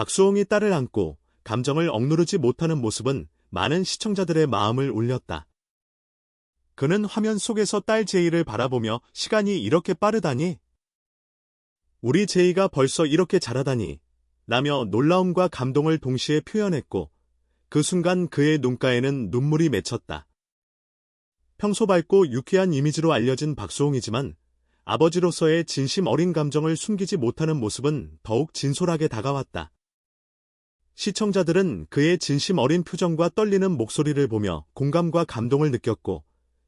박수홍이 딸을 안고 감정을 억누르지 못하는 모습은 많은 시청자들의 마음을 울렸다. 그는 화면 속에서 딸 제이를 바라보며 시간이 이렇게 빠르다니? 우리 제이가 벌써 이렇게 자라다니? 라며 놀라움과 감동을 동시에 표현했고 그 순간 그의 눈가에는 눈물이 맺혔다. 평소 밝고 유쾌한 이미지로 알려진 박수홍이지만 아버지로서의 진심 어린 감정을 숨기지 못하는 모습은 더욱 진솔하게 다가왔다. 시청자들은 그의 진심 어린 표정과 떨리는 목소리를 보며 공감과 감동을 느꼈고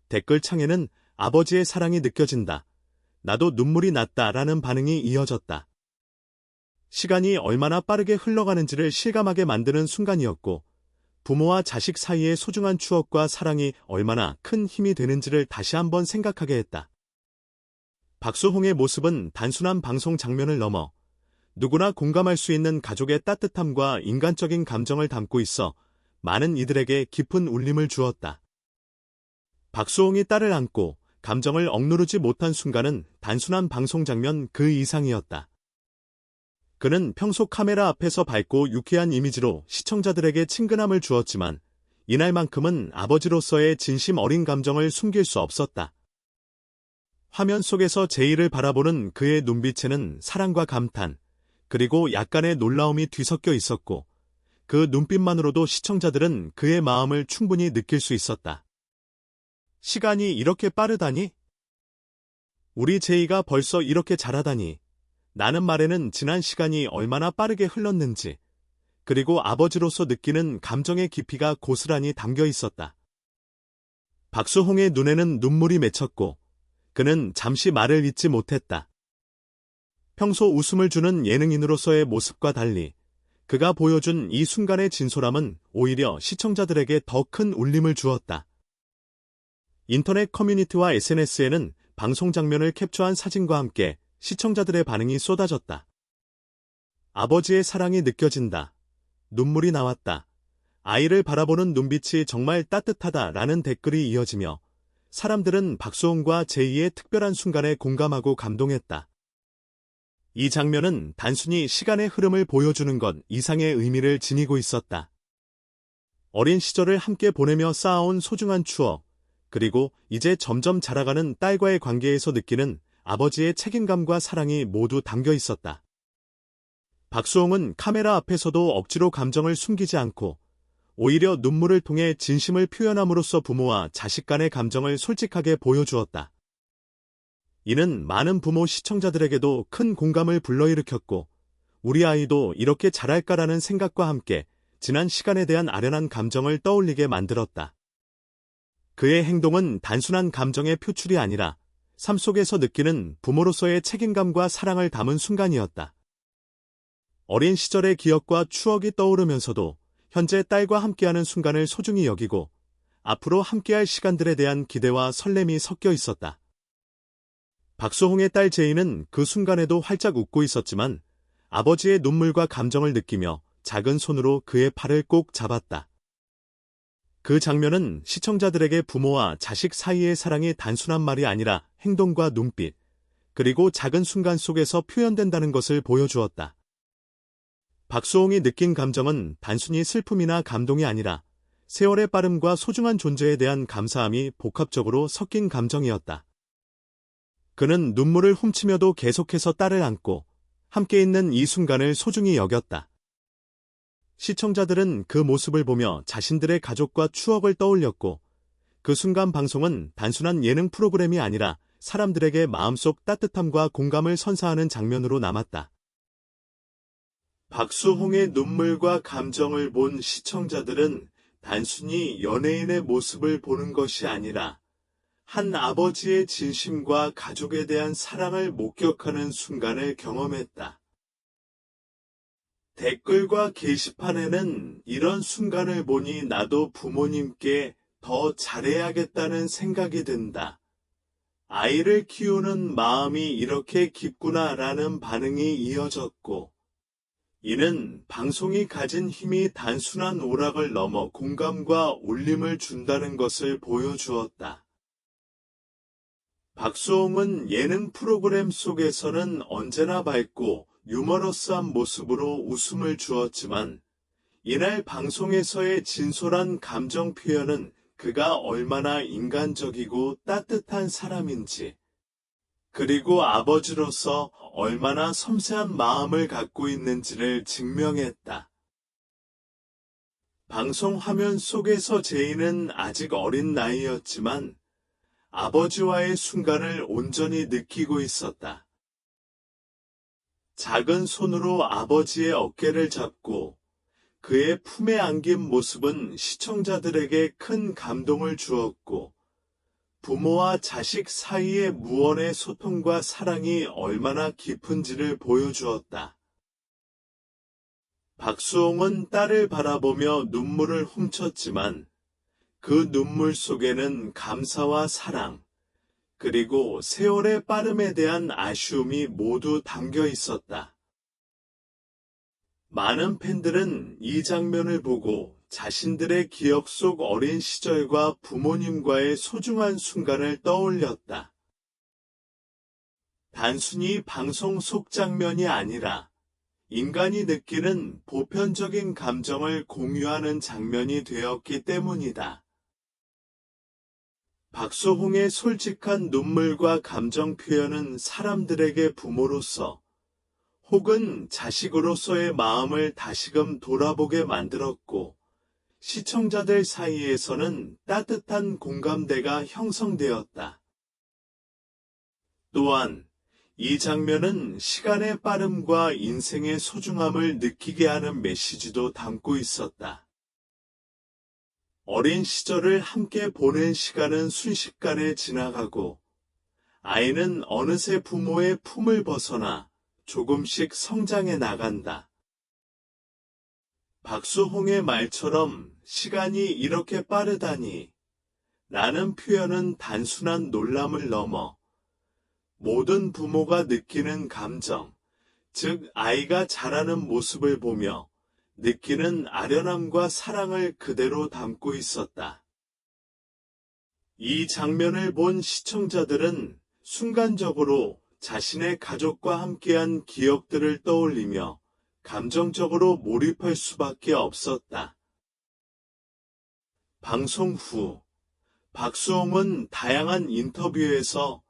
댓글창에는 아버지의 사랑이 느껴진다. 나도 눈물이 났다 라는 반응이 이어졌다. 시간이 얼마나 빠르게 흘러가는지를 실감하게 만드는 순간이었고 부모와 자식 사이의 소중한 추억과 사랑이 얼마나 큰 힘이 되는지를 다시 한번 생각하게 했다. 박수홍의 모습은 단순한 방송 장면을 넘어 누구나 공감할 수 있는 가족의 따뜻함과 인간적인 감정을 담고 있어 많은 이들에게 깊은 울림을 주었다. 박수홍이 딸을 안고 감정을 억누르지 못한 순간은 단순한 방송 장면 그 이상이었다. 그는 평소 카메라 앞에서 밝고 유쾌한 이미지로 시청자들에게 친근함을 주었지만 이날만큼은 아버지로서의 진심 어린 감정을 숨길 수 없었다. 화면 속에서 제이를 바라보는 그의 눈빛에는 사랑과 감탄, 그리고 약간의 놀라움이 뒤섞여 있었고, 그 눈빛만으로도 시청자들은 그의 마음을 충분히 느낄 수 있었다. 시간이 이렇게 빠르다니? 우리 제이가 벌써 이렇게 자라다니. 나는 말에는 지난 시간이 얼마나 빠르게 흘렀는지, 그리고 아버지로서 느끼는 감정의 깊이가 고스란히 담겨 있었다. 박수홍의 눈에는 눈물이 맺혔고, 그는 잠시 말을 잇지 못했다. 평소 웃음을 주는 예능인으로서의 모습과 달리, 그가 보여준 이 순간의 진솔함은 오히려 시청자들에게 더 큰 울림을 주었다. 인터넷 커뮤니티와 SNS에는 방송 장면을 캡처한 사진과 함께 시청자들의 반응이 쏟아졌다. 아버지의 사랑이 느껴진다. 눈물이 나왔다. 아이를 바라보는 눈빛이 정말 따뜻하다 라는 댓글이 이어지며 사람들은 박수홍과 제이의 특별한 순간에 공감하고 감동했다. 이 장면은 단순히 시간의 흐름을 보여주는 것 이상의 의미를 지니고 있었다. 어린 시절을 함께 보내며 쌓아온 소중한 추억, 그리고 이제 점점 자라가는 딸과의 관계에서 느끼는 아버지의 책임감과 사랑이 모두 담겨 있었다. 박수홍은 카메라 앞에서도 억지로 감정을 숨기지 않고 오히려 눈물을 통해 진심을 표현함으로써 부모와 자식 간의 감정을 솔직하게 보여주었다. 이는 많은 부모 시청자들에게도 큰 공감을 불러일으켰고 우리 아이도 이렇게 자랄까라는 생각과 함께 지난 시간에 대한 아련한 감정을 떠올리게 만들었다. 그의 행동은 단순한 감정의 표출이 아니라 삶 속에서 느끼는 부모로서의 책임감과 사랑을 담은 순간이었다. 어린 시절의 기억과 추억이 떠오르면서도 현재 딸과 함께하는 순간을 소중히 여기고 앞으로 함께할 시간들에 대한 기대와 설렘이 섞여 있었다. 박소홍의 딸 제이는 그 순간에도 활짝 웃고 있었지만 아버지의 눈물과 감정을 느끼며 작은 손으로 그의 팔을 꼭 잡았다. 그 장면은 시청자들에게 부모와 자식 사이의 사랑이 단순한 말이 아니라 행동과 눈빛, 그리고 작은 순간 속에서 표현된다는 것을 보여주었다. 박수홍이 느낀 감정은 단순히 슬픔이나 감동이 아니라 세월의 빠름과 소중한 존재에 대한 감사함이 복합적으로 섞인 감정이었다. 그는 눈물을 훔치며도 계속해서 딸을 안고 함께 있는 이 순간을 소중히 여겼다. 시청자들은 그 모습을 보며 자신들의 가족과 추억을 떠올렸고 그 순간 방송은 단순한 예능 프로그램이 아니라 사람들에게 마음속 따뜻함과 공감을 선사하는 장면으로 남았다. 박수홍의 눈물과 감정을 본 시청자들은 단순히 연예인의 모습을 보는 것이 아니라 한 아버지의 진심과 가족에 대한 사랑을 목격하는 순간을 경험했다. 댓글과 게시판에는 이런 순간을 보니 나도 부모님께 더 잘해야겠다는 생각이 든다. 아이를 키우는 마음이 이렇게 깊구나 라는 반응이 이어졌고, 이는 방송이 가진 힘이 단순한 오락을 넘어 공감과 울림을 준다는 것을 보여주었다. 박수홍은 예능 프로그램 속에서는 언제나 밝고 유머러스한 모습으로 웃음을 주었지만 이날 방송에서의 진솔한 감정 표현은 그가 얼마나 인간적이고 따뜻한 사람인지, 그리고 아버지로서 얼마나 섬세한 마음을 갖고 있는지를 증명했다. 방송 화면 속에서 제이는 아직 어린 나이였지만 아버지와의 순간을 온전히 느끼고 있었다. 작은 손으로 아버지의 어깨를 잡고 그의 품에 안긴 모습은 시청자들에게 큰 감동을 주었고 부모와 자식 사이의 무언의 소통과 사랑이 얼마나 깊은지를 보여주었다. 박수홍은 딸을 바라보며 눈물을 훔쳤지만 그 눈물 속에는 감사와 사랑, 그리고 세월의 빠름에 대한 아쉬움이 모두 담겨 있었다. 많은 팬들은 이 장면을 보고 자신들의 기억 속 어린 시절과 부모님과의 소중한 순간을 떠올렸다. 단순히 방송 속 장면이 아니라 인간이 느끼는 보편적인 감정을 공유하는 장면이 되었기 때문이다. 박소홍의 솔직한 눈물과 감정 표현은 사람들에게 부모로서 혹은 자식으로서의 마음을 다시금 돌아보게 만들었고 시청자들 사이에서는 따뜻한 공감대가 형성되었다. 또한 이 장면은 시간의 빠름과 인생의 소중함을 느끼게 하는 메시지도 담고 있었다. 어린 시절을 함께 보낸 시간은 순식간에 지나가고 아이는 어느새 부모의 품을 벗어나 조금씩 성장해 나간다. 박수홍의 말처럼 시간이 이렇게 빠르다니 라는 표현은 단순한 놀람을 넘어 모든 부모가 느끼는 감정, 즉 아이가 자라는 모습을 보며 느끼는 아련함과 사랑을 그대로 담고 있었다. 이 장면을 본 시청자들은 순간적으로 자신의 가족과 함께한 기억들을 떠올리며 감정적으로 몰입할 수밖에 없었다. 방송 후 박수홍은 다양한 인터뷰에서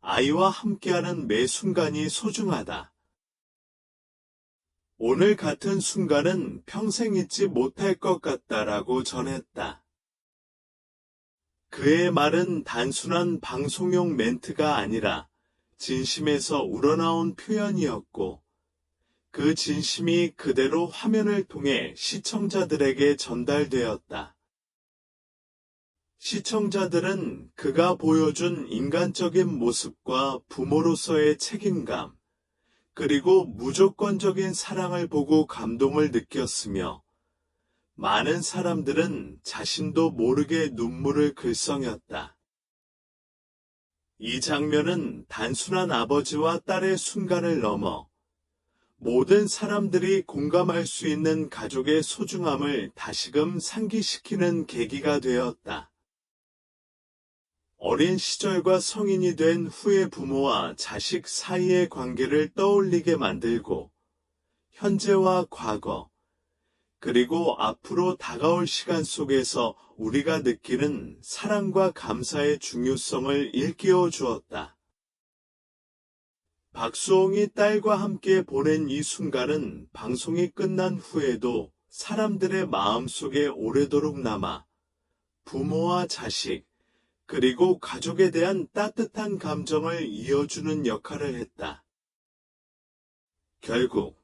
아이와 함께하는 매 순간이 소중하다. 오늘 같은 순간은 평생 잊지 못할 것 같다라고 전했다. 그의 말은 단순한 방송용 멘트가 아니라 진심에서 우러나온 표현이었고, 그 진심이 그대로 화면을 통해 시청자들에게 전달되었다. 시청자들은 그가 보여준 인간적인 모습과 부모로서의 책임감, 그리고 무조건적인 사랑을 보고 감동을 느꼈으며 많은 사람들은 자신도 모르게 눈물을 글썽였다. 이 장면은 단순한 아버지와 딸의 순간을 넘어 모든 사람들이 공감할 수 있는 가족의 소중함을 다시금 상기시키는 계기가 되었다. 어린 시절과 성인이 된 후의 부모와 자식 사이의 관계를 떠올리게 만들고 현재와 과거, 그리고 앞으로 다가올 시간 속에서 우리가 느끼는 사랑과 감사의 중요성을 일깨워 주었다. 박수홍이 딸과 함께 보낸 이 순간은 방송이 끝난 후에도 사람들의 마음 속에 오래도록 남아 부모와 자식, 그리고 가족에 대한 따뜻한 감정을 이어주는 역할을 했다. 결국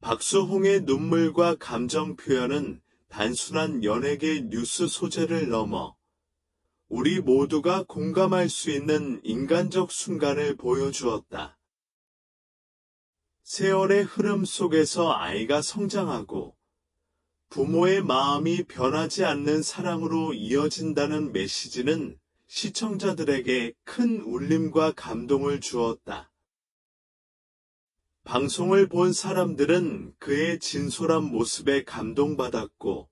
박수홍의 눈물과 감정 표현은 단순한 연예계 뉴스 소재를 넘어 우리 모두가 공감할 수 있는 인간적 순간을 보여주었다. 세월의 흐름 속에서 아이가 성장하고 부모의 마음이 변하지 않는 사랑으로 이어진다는 메시지는 시청자들에게 큰 울림과 감동을 주었다. 방송을 본 사람들은 그의 진솔한 모습에 감동받았고,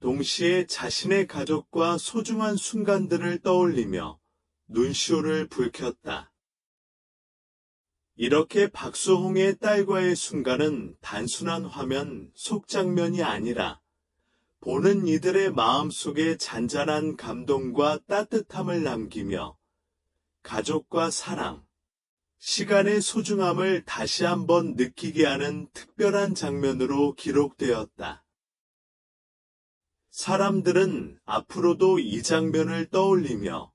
동시에 자신의 가족과 소중한 순간들을 떠올리며 눈시울을 붉혔다. 이렇게 박수홍의 딸과의 순간은 단순한 화면, 속장면이 아니라 보는 이들의 마음속에 잔잔한 감동과 따뜻함을 남기며 가족과 사랑, 시간의 소중함을 다시 한번 느끼게 하는 특별한 장면으로 기록되었다. 사람들은 앞으로도 이 장면을 떠올리며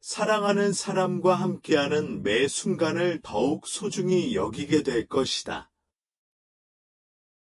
사랑하는 사람과 함께하는 매 순간을 더욱 소중히 여기게 될 것이다.